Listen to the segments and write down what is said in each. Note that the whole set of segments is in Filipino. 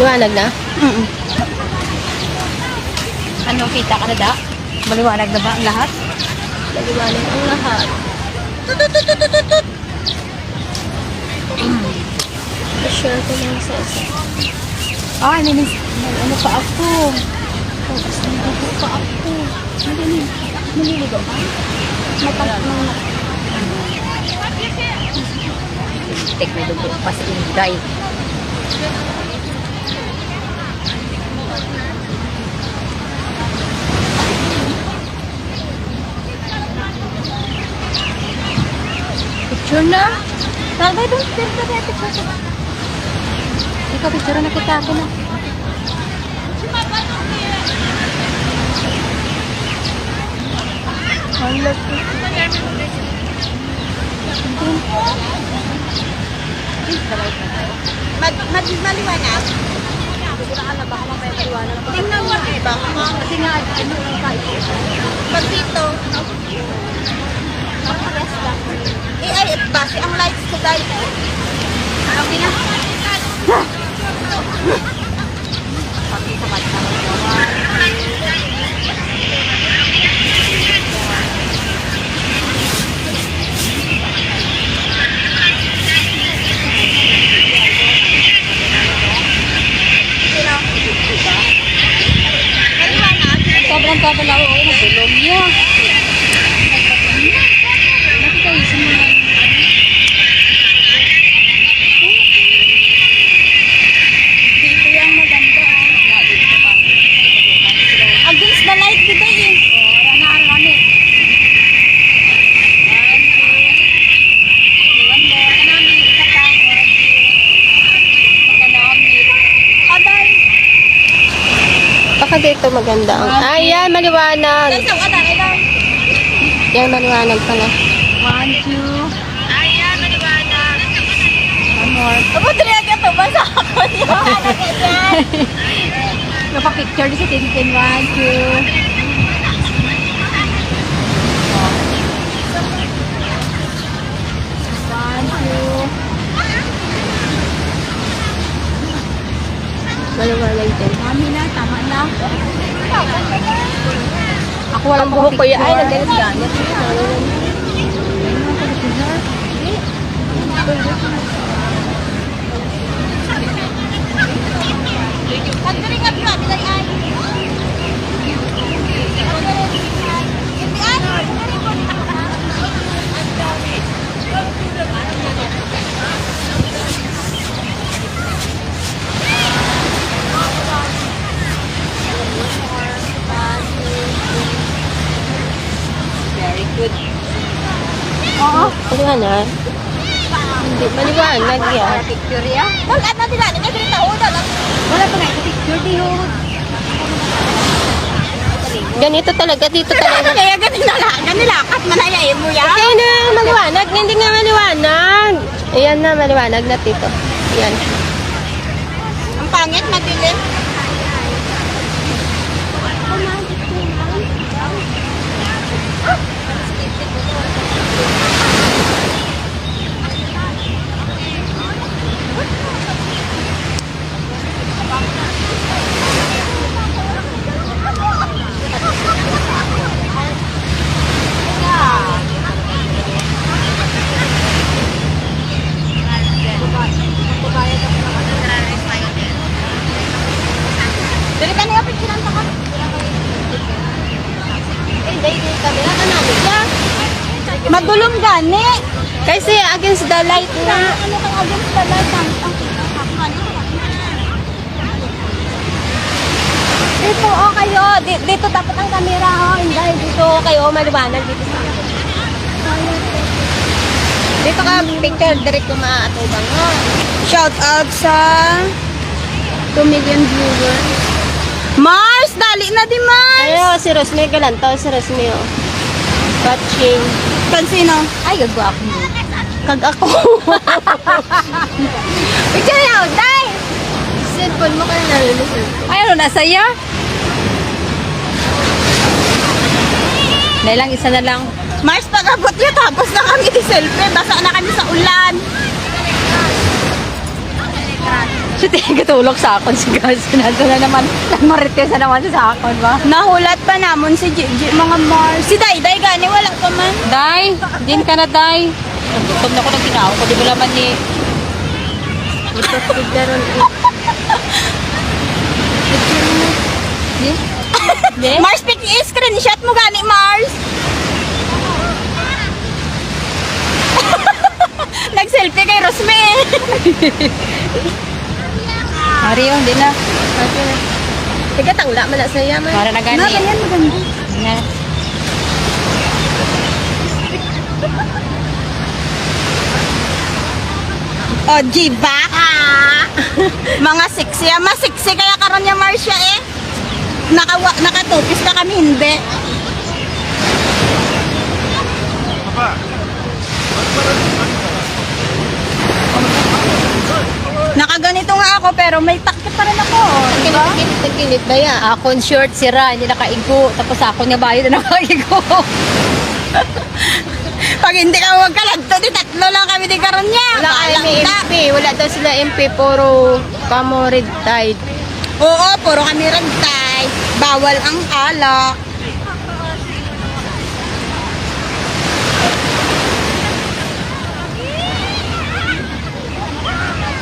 Liwanag na? Mm Ano, kita ka na da? Maliwanag na ba ang lahat? Liwanag ang lahat. I-share ko lang sa isa. May, may ano pa ako. Tapos nandito pa ako. Naliligo ka? Matang Tek, may dugo pa sa inday. Picture na? Tagay doon, picture na. Picture. Ikaw, picture na kita ako na. Mad, mad, maliwanag? Tingnan mo eh, baka. Kasi nga, ano yung kahit. Pag dito, eh ay, base ang lights ko dahil. Okay na. Pati sa Maliwanag? Sobrang tabala ako. Ay, nagulong niya. Nakita yung simula. Dito yung maganda. ah. Dito pa. Against the light kita eh. Oh, rana, rana. One, two. One more. Kanami, isa pa. One, two. Kanami. Aday. Baka dito maganda ang... Ay, yan, maliwanag. Yan, maliwanag pala. One, two. Ayan, maliwanag. One more. Abo, talaga to. Basa ako niya. Ano? Napapicture din si Tintin. One, two. Na. Ako walang buhok ko yan. Ay, nagdagas-gagas. Pagdaling nga bilang ay. Maliwanag. Hindi, maliwanag yan. Picture ya. Wala na nila. Na kita. Una lang. Wala pa nga picture di ho. Ganito talaga, dito talaga. Kaya ganila lang. Ganila. Kat manayayin mo yan. Kaya na maliwanag, hindi nga maliwanag. Ayan na, maliwanag na dito. Ayan. Ang pangit, madilim. Dili ka niya picturean ka. Eh, dahil yung camera ka namin yan. Madulong gani. Kasi against the light na. Ano kang against the light? Ang Dito, oh kayo. Di- Dito dapat ang camera, oh. Hindi, dito kayo. Maliwanag dito sa Dito ka picture, direct ko maatubang, oh. Shout out sa 2 million viewers. Mars! Dali na di Mars! Ayo, si Rosme Galantaw, si Rosme, oh. Watching. Kansino? Ay, gagwa ako mo. Kag ako. Picture yaw, day! Cellphone mo kayo nalulusin. Ay, ano nasa iya? Dahil lang, isa na lang. Mars, pag-abot niya, tapos na kami di selfie. Basa na kami sa ulan. Si Tingin katulog sa akon si Gas. Nandun na naman. Nagmarites na naman sa akon ba? Nahulat pa namon si Gigi, mga Mars. Si Dayday gani, wala pa man. Day, din ka na, Day. Nagutom na ko ng ginawa ko. Di mo naman ni... Di? Di? Mars, pick screenshot mo gani, Mars. Nag-selfie kay Rosme. Mario, di na. Tiga tangla man na sa yaman. Para na gani. Na, ganyan maganda. Na. O, Jiba. Mga sexy. ah, Mas sexy kaya karon niya, Marcia eh. Nakawa, nakatupis na kami, hindi. Nakaganito nga ako pero may takip pa rin ako. Diba? Kinit, kinit, kinit ba ya? Akon short, sira, hindi nakaigo. Tapos ako niya bayad na nakaigo. Pag hindi ka magkalagto, di tatlo lang kami di karon niya. Wala Kalakta. MP. Wala daw sila MP. Puro kamo red tide. Oo, puro kami ragtay. Bawal ang alak.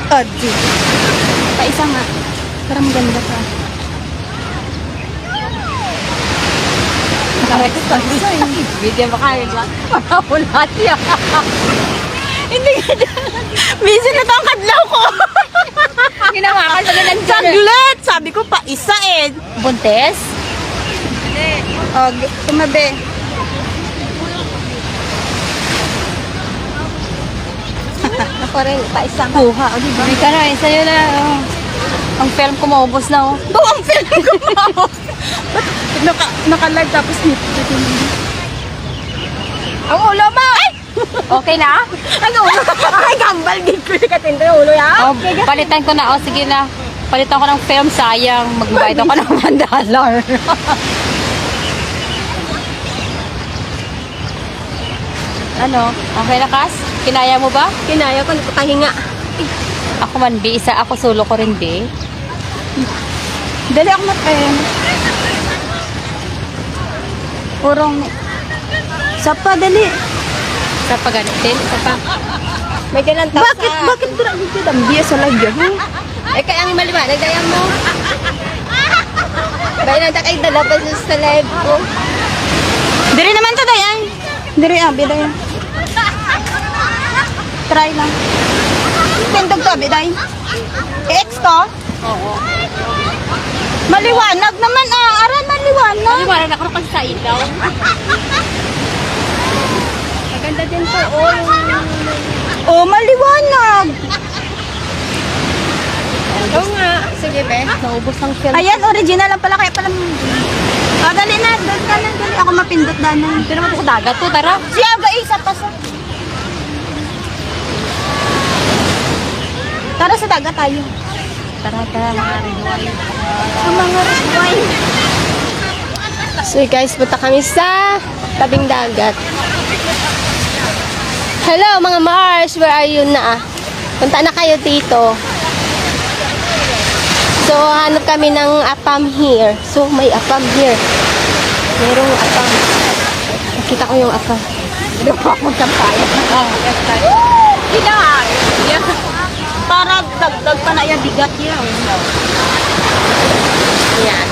Odi. Pa isa nga. Parang maganda ka. Video ba kayo ba? Wala siya. Hindi ka Busy na tong kadlaw ko. Ginawa ka sa ganun Saglit! Sabi ko pa isa eh. Buntes? O, g- tumabi. Ako rin, pa isang. Kuha, o di ba? Hindi ka na, eh, sa'yo na. oh. Ang film ko maubos na oh. Ito ang film ko pa. Naka, naka-live tapos nito. Ang ulo mo! Ay! Okay na? Ang ulo! Ay, gambal. Di ko yung ulo ya. Oh, palitan ko na. Oh, sige na. Palitan ko ng film. Sayang. Magbayad ako ng 1 ano? Okay na, Kas? Kinaya mo ba? Kinaya ko, nagpahinga. Ako man, B. Isa ako solo ko rin, B. Dali ako matin. Purong... Sapa, dali. Sa paganitin. Isa pa. May ganun tao Bakit, sa... bakit dira dito dambiya sa live yan? Ay, kaya ang maliwanag, dayang mo. Bayan na kay dala pa sa live ko. Diri naman to, dayan. Diri, abi, dayan. Try lang. Tindog to, abi, dayan. Ex to? Oo. Maliwanag naman, ah. Aran, maliwanag. Ba? Nakaro kasi sa ilaw. Maganda din to. Oh, Oh, maliwanag. Oo nga. Sige, be. Naubos ang film. Ayan, original lang pala. Kaya pala... Ah, dali na. Dali na. Dali. Ako mapindot na na. Ito naman sa dagat to. Tara. Si Aga, isa pa sa... Tara sa dagat tayo. Tara, tara. Sa mga reswine. So guys, punta kami sa tabing dagat. Hello mga Mars, where are you na? Punta na kayo dito. So hanap kami ng apam here. So may apam here. Merong apam. Nakita ko yung apam. Hindi pa ako magkampayan. Hinay. Para dagdag pa na yung bigat yan. Yan.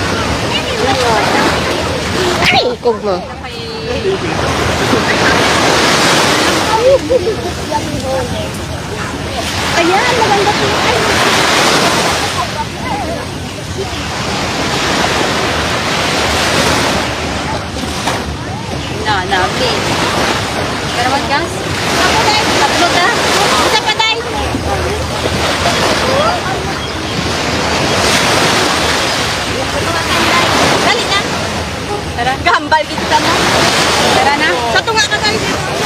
Ay, kog mo. Ayan, maganda po. Ay, Na, na, please. Pero mag gas? Tatlo ta. isa pa tayo. Dali na. Tara. Gambal kita mo. Tara na. Sa tunga ka tayo dito.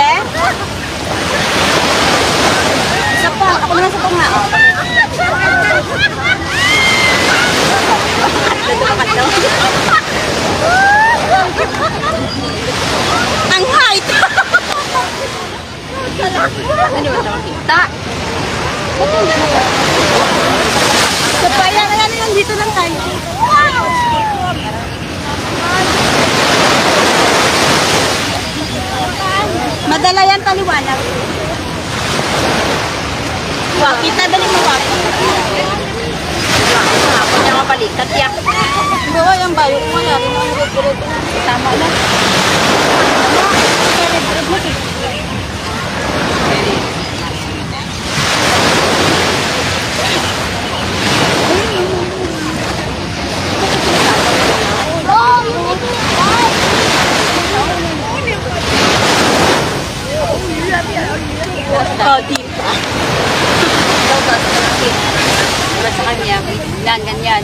Madala yan taliwanag. Wow, kita dali mo wak. Ako niya mabalikat yak. Bawa yung bayo ko wala rin ang red Tama na. Oh, di ba? Ikaw ba sa kapatid? Para sa kanya, yan, ganyan.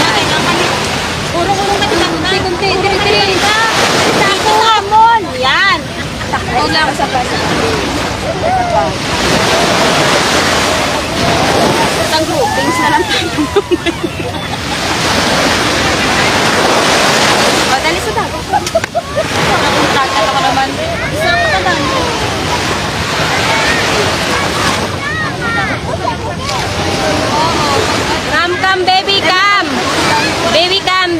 Bakit ang kami? Urong-urong ka diba? Kunti, kunti, diri, diri. Dito hamon! Yan! Ito lang sa pasa. Isang groupings na lang tayo. O, dali sa dagat. Nakakala ko naman. Isa pa lang. Come, come, baby, come. Baby, come, baby, come. Baby, come, baby, come, come. Oo, ang araw ng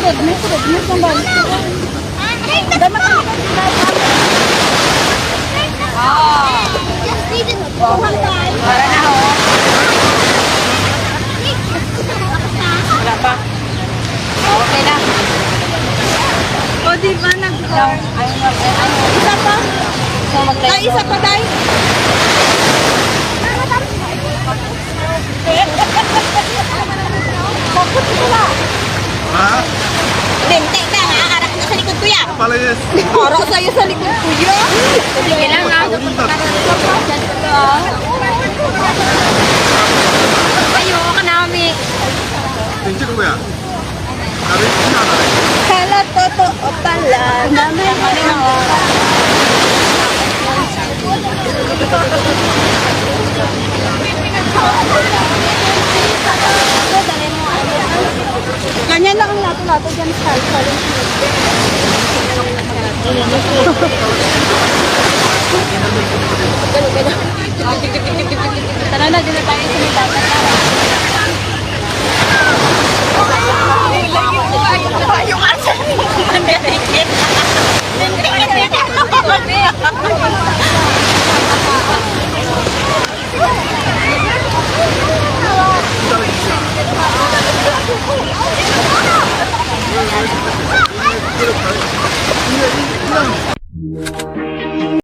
redness, redness ng balik ko. Dama ka. Para na, ho. Wala pa. Okay na. O, di ba? Nag- Ayun, ayun, ayun. Isa pa. Ay, isa pa tayo. Ha? Lente ka, nakakarak na sa likod ko yan. Palayas. Para sa'yo sa likod ko yan. Sige lang, ha. Ayoko ka namin. Pinche ko ya. Sabi ko na na. Kala totoo pala. Dami Ganyan lang nato nato dyan sa salon. Gano'n, gano'n. Tara na, dito tayo sa mga Yung asa ni Mandarin. Hindi ka dito. 我靠！你个头！你个孩子，你个孩子，你个你你你！